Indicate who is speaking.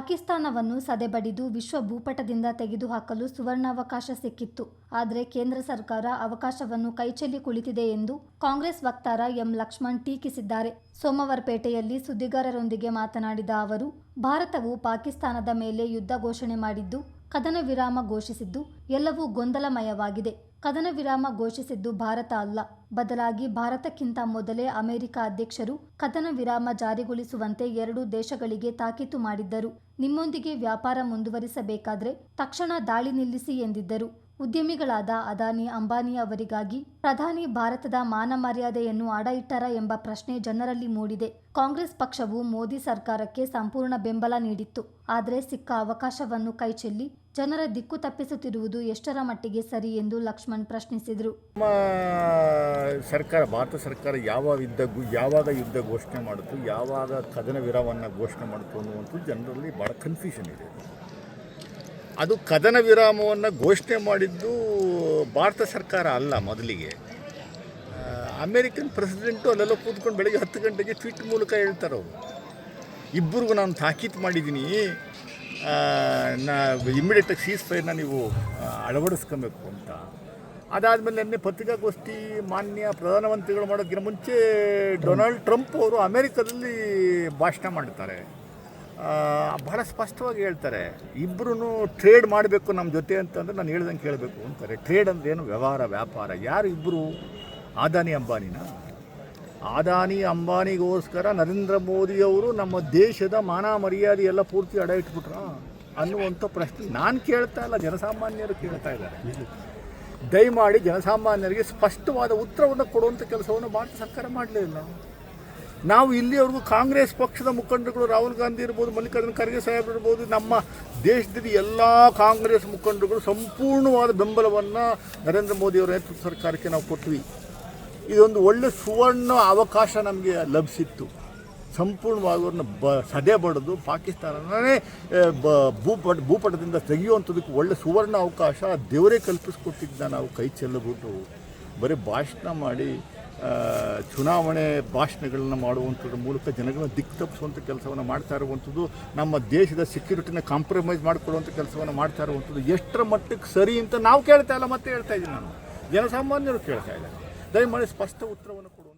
Speaker 1: ಪಾಕಿಸ್ತಾನವನ್ನು ಸದೆಬಡಿದು ವಿಶ್ವ ಭೂಪಟದಿಂದ ತೆಗೆದುಹಾಕಲು ಸುವರ್ಣಾವಕಾಶ ಸಿಕ್ಕಿತ್ತು. ಆದರೆ ಕೇಂದ್ರ ಸರ್ಕಾರ ಅವಕಾಶವನ್ನು ಕೈಚೆಲ್ಲಿ ಕುಳಿತಿದೆ ಎಂದು ಕಾಂಗ್ರೆಸ್ ವಕ್ತಾರ ಎಂ ಲಕ್ಷ್ಮಣ್ ಟೀಕಿಸಿದ್ದಾರೆ. ಸೋಮವಾರಪೇಟೆಯಲ್ಲಿ ಸುದ್ದಿಗಾರರೊಂದಿಗೆ ಮಾತನಾಡಿದ ಅವರು, ಭಾರತವು ಪಾಕಿಸ್ತಾನದ ಮೇಲೆ ಯುದ್ಧ ಘೋಷಣೆ ಮಾಡಿದ್ದು, ಕದನ ವಿರಾಮ ಘೋಷಿಸಿದ್ದು ಎಲ್ಲವೂ ಗೊಂದಲಮಯವಾಗಿದೆ. ಕದನ ವಿರಾಮ ಘೋಷಿಸಿದ್ದು ಭಾರತ ಅಲ್ಲ. ಬದಲಾಗಿ ಭಾರತಕ್ಕಿಂತ ಮೊದಲೇ ಅಮೆರಿಕ ಅಧ್ಯಕ್ಷರು ಕದನ ವಿರಾಮ ಜಾರಿಗೊಳಿಸುವಂತೆ ಎರಡೂ ದೇಶಗಳಿಗೆ ತಾಕೀತು ಮಾಡಿದ್ದರು. ನಿಮ್ಮೊಂದಿಗೆ ವ್ಯಾಪಾರ ಮುಂದುವರಿಸಬೇಕಾದ್ರೆ ತಕ್ಷಣ ದಾಳಿ ನಿಲ್ಲಿಸಿ ಎಂದಿದ್ದರು. ಉದ್ಯಮಿಗಳಾದ ಅದಾನಿ ಅಂಬಾನಿ ಅವರಿಗಾಗಿ ಪ್ರಧಾನಿ ಭಾರತದ ಮಾನ ಮರ್ಯಾದೆಯನ್ನು ಇಟ್ಟರ ಎಂಬ ಪ್ರಶ್ನೆ ಜನರಲ್ಲಿ ಮೂಡಿದೆ. ಕಾಂಗ್ರೆಸ್ ಪಕ್ಷವು ಮೋದಿ ಸರ್ಕಾರಕ್ಕೆ ಸಂಪೂರ್ಣ ಬೆಂಬಲ ನೀಡಿತ್ತು. ಆದರೆ ಸಿಕ್ಕ ಅವಕಾಶವನ್ನು ಕೈಚೆಲ್ಲಿ ಜನರ ದಿಕ್ಕು ತಪ್ಪಿಸುತ್ತಿರುವುದು ಎಷ್ಟರ ಮಟ್ಟಿಗೆ ಸರಿ ಎಂದು ಲಕ್ಷ್ಮಣ್ ಪ್ರಶ್ನಿಸಿದರು.
Speaker 2: ನಮ್ಮ ಸರ್ಕಾರ, ಭಾರತ ಸರ್ಕಾರ ಯಾವ ಯುದ್ಧ ಯಾವಾಗ ಯುದ್ಧ ಘೋಷಣೆ ಮಾಡಿತು ಯಾವಾಗ ಕದನ ವಿರಾಮವನ್ನು ಘೋಷಣೆ ಮಾಡಿತು ಅನ್ನುವಂಥದ್ದು ಜನರಲ್ಲಿ ಭಾಳ ಕನ್ಫ್ಯೂಷನ್ ಇದೆ. ಅದು ಕದನ ವಿರಾಮವನ್ನು ಘೋಷಣೆ ಮಾಡಿದ್ದು ಭಾರತ ಸರ್ಕಾರ ಅಲ್ಲ ಮೊದಲಿಗೆ. ಅಮೇರಿಕನ್ ಪ್ರೆಸಿಡೆಂಟು ಅಲ್ಲೆಲ್ಲ ಕೂತ್ಕೊಂಡು ಬೆಳಗ್ಗೆ ಹತ್ತು ಗಂಟೆಗೆ ಟ್ವೀಟ್ ಮೂಲಕ ಹೇಳ್ತಾರೆ ಅವರು. ಇಬ್ಬರಿಗೂ ನಾನು ತಾಕೀತು ಮಾಡಿದ್ದೀನಿ. ನಾ ಇಮ್ಮಿಡಿಯೇಟಾಗಿ ಸೀಸ್ ಫೈರ್ನ ನೀವು ಅಳವಡಿಸ್ಕೊಬೇಕು ಅಂತ. ಅದಾದಮೇಲೆ ನಿನ್ನೆ ಪತ್ರಿಕಾಗೋಷ್ಠಿ ಮಾನ್ಯ ಪ್ರಧಾನಮಂತ್ರಿಗಳು ಮಾಡೋದಕ್ಕಿಂತ ಮುಂಚೆ ಡೊನಾಲ್ಡ್ ಟ್ರಂಪ್ ಅವರು ಅಮೇರಿಕದಲ್ಲಿ ಭಾಷಣ ಮಾಡ್ತಾರೆ ಬಹಳ ಸ್ಪಷ್ಟವಾಗಿ ಹೇಳ್ತಾರೆ ಇಬ್ಬರೂ ಟ್ರೇಡ್ ಮಾಡಬೇಕು ನಮ್ಮ ಜೊತೆ ಅಂತಂದ್ರೆ ನಾನು ಹೇಳ್ದಂಗೆ ಕೇಳಬೇಕು ಅಂತಾರೆ. ಟ್ರೇಡ್ ಅಂದ್ರೆ ಏನು? ವ್ಯವಹಾರ, ವ್ಯಾಪಾರ. ಯಾರು ಇಬ್ಬರು ಆದಾನಿ ಅಂಬಾನಿನ? ಆದಾನಿ ಅಂಬಾನಿಗೋಸ್ಕರ ನರೇಂದ್ರ ಮೋದಿಯವರು ನಮ್ಮ ದೇಶದ ಮಾನ ಮರ್ಯಾದೆ ಎಲ್ಲ ಪೂರ್ತಿ ಅಡ ಇಟ್ಬಿಟ್ರ ಅನ್ನುವಂಥ ಪ್ರಶ್ನೆ ನಾನು ಕೇಳ್ತಾ ಇಲ್ಲ, ಜನಸಾಮಾನ್ಯರು ಕೇಳ್ತಾ ಇದ್ದಾರೆ. ದಯಮಾಡಿ ಜನಸಾಮಾನ್ಯರಿಗೆ ಸ್ಪಷ್ಟವಾದ ಉತ್ತರವನ್ನು ಕೊಡುವಂಥ ಕೆಲಸವನ್ನು ಭಾರತ ಸರ್ಕಾರ ಮಾಡಲೇ ಇಲ್ಲ. ನಾವು ಇಲ್ಲಿವರೆಗೂ ಕಾಂಗ್ರೆಸ್ ಪಕ್ಷದ ಮುಖಂಡರುಗಳು ರಾಹುಲ್ ಗಾಂಧಿ ಇರ್ಬೋದು, ಮಲ್ಲಿಕಾರ್ಜುನ ಖರ್ಗೆ ಸಾಹೇಬ್ ಇರ್ಬೋದು, ನಮ್ಮ ದೇಶದಲ್ಲಿ ಎಲ್ಲ ಕಾಂಗ್ರೆಸ್ ಮುಖಂಡರುಗಳು ಸಂಪೂರ್ಣವಾದ ಬೆಂಬಲವನ್ನು ನರೇಂದ್ರ ಮೋದಿಯವರ ನೇತೃತ್ವ ಸರ್ಕಾರಕ್ಕೆ ನಾವು ಕೊಟ್ವಿ. ಇದೊಂದು ಒಳ್ಳೆ ಸುವರ್ಣ ಅವಕಾಶ ನಮಗೆ ಲಭಿಸಿತ್ತು. ಸಂಪೂರ್ಣವಾಗಿ ಅವ್ರನ್ನ ಬ, ಸದೆ ಬಡಿದು ಪಾಕಿಸ್ತಾನನೇ ಬ, ಭೂಪಟ, ಭೂಪಟದಿಂದ ತೆಗೆಯುವಂಥದಕ್ಕೆ ಒಳ್ಳೆ ಸುವರ್ಣ ಅವಕಾಶ ದೇವರೇ ಕಲ್ಪಿಸ್ಕೊಟ್ಟಿದ್ದ ನಾವು ಕೈ ಚೆಲ್ಲಬಿಟ್ಟು ಬರೀ ಭಾಷಣ ಮಾಡಿ ಚುನಾವಣೆ ಭಾಷಣಗಳನ್ನು ಮಾಡುವಂಥದ್ರ ಮೂಲಕ ಜನಗಳನ್ನ ದಿಕ್ಕು ತಪ್ಪಿಸುವಂಥ ಕೆಲಸವನ್ನು ಮಾಡ್ತಾ ಇರುವಂಥದ್ದು, ನಮ್ಮ ದೇಶದ ಸೆಕ್ಯೂರಿಟಿನ ಕಾಂಪ್ರಮೈಸ್ ಮಾಡಿಕೊಳ್ಳುವಂಥ ಕೆಲಸವನ್ನು ಮಾಡ್ತಾ ಇರುವಂಥದ್ದು ಎಷ್ಟರ ಮಟ್ಟಕ್ಕೆ ಸರಿ ಅಂತ ನಾವು ಕೇಳ್ತಾ ಇಲ್ಲ, ಮತ್ತೆ ಹೇಳ್ತಾ ಇದ್ದೀನಿ ನಾನು ಜನಸಾಮಾನ್ಯರು ಕೇಳ್ತಾ ಇದ್ದಾರೆ ದಯಮಾಡಿ ಸ್ಪಷ್ಟ ಉತ್ತರವನ್ನು ಕೊಡಿ.